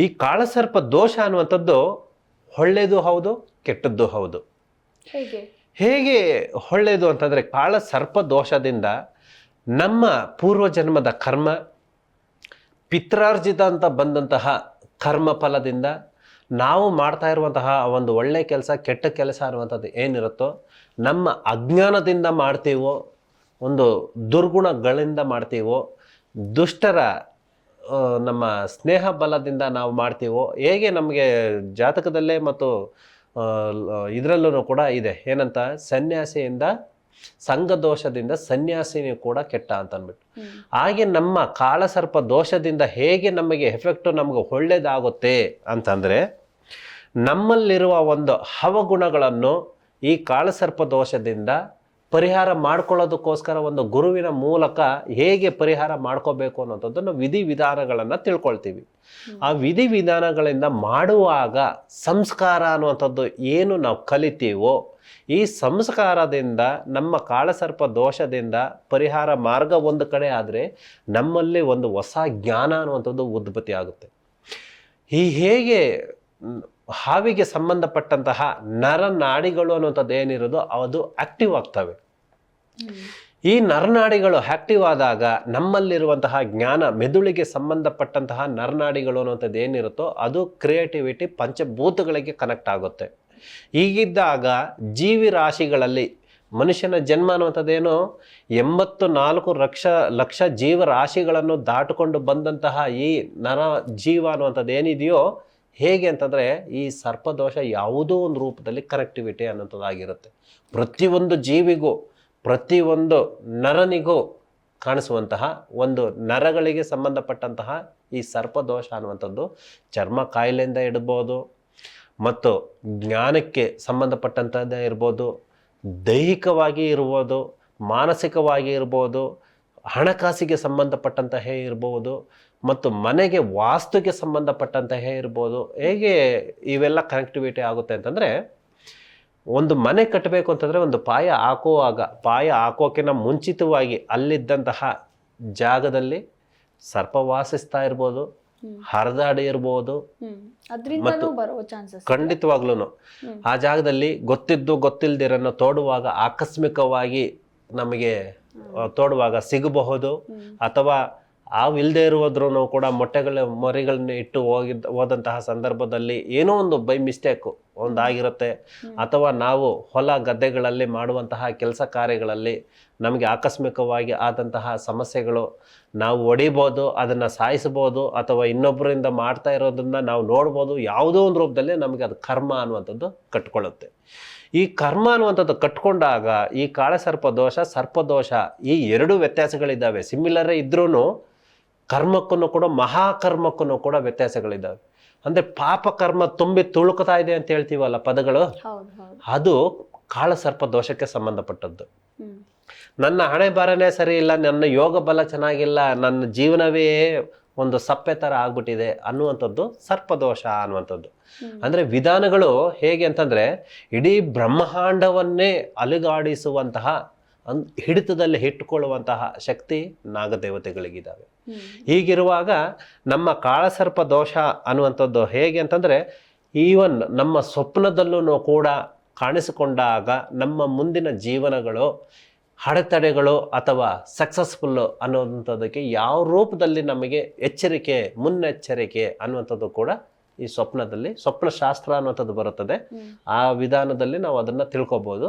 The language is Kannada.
ಈ ಕಾಳಸರ್ಪ ದೋಷ ಅನ್ನುವಂಥದ್ದು ಒಳ್ಳೆಯದು ಹೌದು ಕೆಟ್ಟದ್ದು ಹೌದು. ಹೇಗೆ? ಒಳ್ಳೆಯದು ಅಂತಂದರೆ ಕಾಳಸರ್ಪ ದೋಷದಿಂದ ನಮ್ಮ ಪೂರ್ವಜನ್ಮದ ಕರ್ಮ ಪಿತ್ರಾರ್ಜಿತ ಅಂತ ಬಂದಂತಹ ಕರ್ಮ ಫಲದಿಂದ ನಾವು ಮಾಡ್ತಾ ಇರುವಂತಹ ಒಂದು ಒಳ್ಳೆಯ ಕೆಲಸ ಕೆಟ್ಟ ಕೆಲಸ ಅನ್ನುವಂಥದ್ದು ಏನಿರುತ್ತೋ ನಮ್ಮ ಅಜ್ಞಾನದಿಂದ ಮಾಡ್ತೀವೋ ಒಂದು ದುರ್ಗುಣಗಳಿಂದ ಮಾಡ್ತೀವೋ ದುಷ್ಟರ ನಮ್ಮ ಸ್ನೇಹ ಬಲದಿಂದ ನಾವು ಮಾಡ್ತೀವೋ ಹೇಗೆ ನಮಗೆ ಜಾತಕದಲ್ಲೇ ಮತ್ತು ಇದರಲ್ಲೂ ಕೂಡ ಇದೆ. ಏನಂತ? ಸನ್ಯಾಸಿಯಿಂದ ಸಂಘ ದೋಷದಿಂದ ಸನ್ಯಾಸಿನೂ ಕೂಡ ಕೆಟ್ಟ ಅಂತ ಅಂದ್ಬಿಟ್ಟು ಹಾಗೆ ನಮ್ಮ ಕಾಳಸರ್ಪ ದೋಷದಿಂದ ಹೇಗೆ ನಮಗೆ ಎಫೆಕ್ಟು ನಮಗೆ ಒಳ್ಳೇದಾಗುತ್ತೆ ಅಂತಂದರೆ ನಮ್ಮಲ್ಲಿರುವ ಒಂದು ಹವಗುಣಗಳನ್ನು ಈ ಕಾಳಸರ್ಪ ದೋಷದಿಂದ ಪರಿಹಾರ ಮಾಡ್ಕೊಳ್ಳೋದಕ್ಕೋಸ್ಕರ ಒಂದು ಗುರುವಿನ ಮೂಲಕ ಹೇಗೆ ಪರಿಹಾರ ಮಾಡ್ಕೋಬೇಕು ಅನ್ನೋಂಥದ್ದನ್ನು ವಿಧಿ ವಿಧಾನಗಳನ್ನು ತಿಳ್ಕೊಳ್ತೀವಿ. ಆ ವಿಧಿ ವಿಧಾನಗಳಿಂದ ಮಾಡುವಾಗ ಸಂಸ್ಕಾರ ಅನ್ನುವಂಥದ್ದು ಏನು ನಾವು ಕಲಿತೀವೋ ಈ ಸಂಸ್ಕಾರದಿಂದ ನಮ್ಮ ಕಾಳಸರ್ಪ ದೋಷದಿಂದ ಪರಿಹಾರ ಮಾರ್ಗ ಒಂದು ಕಡೆ ಆದರೆ ನಮ್ಮಲ್ಲಿ ಒಂದು ಹೊಸ ಜ್ಞಾನ ಅನ್ನುವಂಥದ್ದು ಉದ್ಭತಿ ಆಗುತ್ತೆ ಈ ಹೇಗೆ ಹಾವಿಗೆ ಸಂಬಂಧಪಟ್ಟಂತಹ ನರನಾಡಿಗಳು ಅನ್ನುವಂಥದ್ದು ಏನಿರೋದು, ಅದು ಆಕ್ಟಿವ್ ಆಗ್ತವೆ. ಈ ನರನಾಡಿಗಳು ಆಕ್ಟಿವ್ ಆದಾಗ ನಮ್ಮಲ್ಲಿರುವಂತಹ ಜ್ಞಾನ, ಮೆದುಳಿಗೆ ಸಂಬಂಧಪಟ್ಟಂತಹ ನರನಾಡಿಗಳು ಅನ್ನುವಂಥದ್ದು ಏನಿರುತ್ತೋ, ಅದು ಕ್ರಿಯೇಟಿವಿಟಿ ಪಂಚಭೂತಗಳಿಗೆ ಕನೆಕ್ಟ್ ಆಗುತ್ತೆ ಹೀಗಿದ್ದಾಗ ಜೀವಿ ರಾಶಿಗಳಲ್ಲಿ ಮನುಷ್ಯನ ಜನ್ಮ ಅನ್ನುವಂಥದ್ದೇನು ಎಂಬತ್ತು ನಾಲ್ಕು ಲಕ್ಷ ಲಕ್ಷ ಜೀವರಾಶಿಗಳನ್ನು ದಾಟಿಕೊಂಡು ಬಂದಂತಹ ಈ ನರ ಜೀವ ಅನ್ನುವಂಥದ್ದು ಏನಿದೆಯೋ ಹೇಗೆ ಅಂತಂದರೆ ಈ ಸರ್ಪದೋಷ ಯಾವುದೋ ಒಂದು ರೂಪದಲ್ಲಿ ಕನೆಕ್ಟಿವಿಟಿ ಅನ್ನೋಂಥದ್ದಾಗಿರುತ್ತೆ ಪ್ರತಿಯೊಂದು ಜೀವಿಗೂ, ಪ್ರತಿಯೊಂದು ನರನಿಗೂ ಕಾಣಿಸುವಂತಹ ಒಂದು ನರಗಳಿಗೆ ಸಂಬಂಧಪಟ್ಟಂತಹ ಈ ಸರ್ಪದೋಷ ಅನ್ನುವಂಥದ್ದು ಚರ್ಮ ಕಾಯಿಲೆಯಿಂದ ಇಡ್ಬೋದು ಮತ್ತು ಜ್ಞಾನಕ್ಕೆ ಸಂಬಂಧಪಟ್ಟಂಥದ್ದೇ ಇರ್ಬೋದು, ದೈಹಿಕವಾಗಿ ಇರ್ಬೋದು, ಮಾನಸಿಕವಾಗಿ ಇರ್ಬೋದು ಹಣಕಾಸಿಗೆ ಸಂಬಂಧಪಟ್ಟಂತಹ ಇರ್ಬೋದು ಮತ್ತು ಮನೆಗೆ ವಾಸ್ತುಗೆ ಸಂಬಂಧಪಟ್ಟಂತಹ ಇರ್ಬೋದು ಹೇಗೆ ಇವೆಲ್ಲ ಕನೆಕ್ಟಿವಿಟಿ ಆಗುತ್ತೆ ಅಂತಂದರೆ ಒಂದು ಮನೆ ಕಟ್ಟಬೇಕು ಅಂತಂದರೆ ಒಂದು ಪಾಯ ಹಾಕುವಾಗ ಪಾಯ ಹಾಕೋಕ್ಕಿಂತ ಮುಂಚಿತವಾಗಿ ಅಲ್ಲಿದ್ದಂತಹ ಜಾಗದಲ್ಲಿ ಸರ್ಪ ವಾಸಿಸ್ತಾ ಇರ್ಬೋದು. ಹರಿದಾಡಿ ಇರ್ಬೋದು ಮತ್ತು ಖಂಡಿತವಾಗ್ಲೂ ಆ ಜಾಗದಲ್ಲಿ ಗೊತ್ತಿದ್ದು ಗೊತ್ತಿಲ್ದಿರನ್ನು ತೋಡುವಾಗ ಆಕಸ್ಮಿಕವಾಗಿ ನಮಗೆ ತೋಡುವಾಗ ಸಿಗಬಹುದು. ಅಥವಾ ಹಾವು ಇಲ್ಲದೆ ಇರುವುದ್ರೂ ಕೂಡ ಮೊಟ್ಟೆಗಳ ಮರಿಗಳನ್ನ ಇಟ್ಟು ಹೋಗಿದ್ದ ಹೋದಂತಹ ಸಂದರ್ಭದಲ್ಲಿ ಏನೋ ಒಂದು ಬೈ ಮಿಸ್ಟೇಕು. ಒಂದಾಗಿರುತ್ತೆ. ಅಥವಾ ನಾವು ಹೊಲ ಗದ್ದೆಗಳಲ್ಲಿ ಮಾಡುವಂತಹ ಕೆಲಸ ಕಾರ್ಯಗಳಲ್ಲಿ ನಮಗೆ ಆಕಸ್ಮಿಕವಾಗಿ ಆದಂತಹ ಸಮಸ್ಯೆಗಳು ನಾವು ಹೊಡಿಬೋದು ಅದನ್ನು ಸಾಯಿಸ್ಬೋದು ಅಥವಾ ಇನ್ನೊಬ್ಬರಿಂದ ಮಾಡ್ತಾ ಇರೋದನ್ನ ನಾವು ನೋಡ್ಬೋದು ಯಾವುದೋ ಒಂದು ರೂಪದಲ್ಲಿ ನಮಗೆ ಅದು ಕರ್ಮ ಅನ್ನುವಂಥದ್ದು ಕಟ್ಕೊಳ್ಳುತ್ತೆ. ಈ ಕರ್ಮ ಅನ್ನುವಂಥದ್ದು ಕಟ್ಕೊಂಡಾಗ ಈ ಕಾಳಸರ್ಪ ದೋಷ ಸರ್ಪದೋಷ ಈ ಎರಡು ವ್ಯತ್ಯಾಸಗಳಿದ್ದಾವೆ. ಸಿಮಿಲರೇ ಇದ್ರೂ ಕರ್ಮಕ್ಕೂ ಕೂಡ ಮಹಾಕರ್ಮಕ್ಕೂ ಕೂಡ ವ್ಯತ್ಯಾಸಗಳಿದ್ದಾವೆ. ಅಂದರೆ ಪಾಪ ಕರ್ಮ ತುಂಬಿ ತುಳುಕತಾ ಇದೆ ಅಂತ ಹೇಳ್ತೀವಲ್ಲ ಪದಗಳು? ಅದು ಕಾಳಸರ್ಪ ದೋಷಕ್ಕೆ ಸಂಬಂಧಪಟ್ಟದ್ದು. ನನ್ನ ಹಣೆ ಬರನೇ ಸರಿ ಇಲ್ಲ ನನ್ನ ಯೋಗ ಬಲ ಚೆನ್ನಾಗಿಲ್ಲ ನನ್ನ ಜೀವನವೇ ಒಂದು ಸಪ್ಪೆ ಥರ ಆಗ್ಬಿಟ್ಟಿದೆ ಅನ್ನುವಂಥದ್ದು ಸರ್ಪದೋಷ ಅನ್ನುವಂಥದ್ದು. ಅಂದರೆ ವಿಧಾನಗಳು ಹೇಗೆ ಅಂತಂದರೆ ಇಡೀ ಬ್ರಹ್ಮಾಂಡವನ್ನೇ ಅಲುಗಾಡಿಸುವಂತಹ ಅನ್ ಹಿಡಿತದಲ್ಲಿ ಇಟ್ಟುಕೊಳ್ಳುವಂತಹ ಶಕ್ತಿ ನಾಗದೇವತೆಗಳಿಗಿದ್ದಾವೆ. ಹೀಗಿರುವಾಗ ನಮ್ಮ ಕಾಳಸರ್ಪ ದೋಷ ಅನ್ನುವಂಥದ್ದು ಹೇಗೆ ಅಂತಂದರೆ ಈವನ್ ನಮ್ಮ ಸ್ವಪ್ನದಲ್ಲೂ ಕೂಡ ಕಾಣಿಸಿಕೊಂಡಾಗ ನಮ್ಮ ಮುಂದಿನ ಜೀವನಗಳು ಅಡೆತಡೆಗಳು ಅಥವಾ ಸಕ್ಸಸ್ಫುಲ್ಲು ಅನ್ನುವಂಥದ್ದಕ್ಕೆ ಯಾವ ರೂಪದಲ್ಲಿ ನಮಗೆ ಎಚ್ಚರಿಕೆ ಮುನ್ನೆಚ್ಚರಿಕೆ ಅನ್ನುವಂಥದ್ದು ಕೂಡ ಈ ಸ್ವಪ್ನದಲ್ಲಿ ಸ್ವಪ್ನಶಾಸ್ತ್ರ ಅನ್ನುವಂಥದ್ದು ಬರುತ್ತದೆ. ಆ ವಿಧಾನದಲ್ಲಿ ನಾವು ಅದನ್ನು ತಿಳ್ಕೊಬೋದು.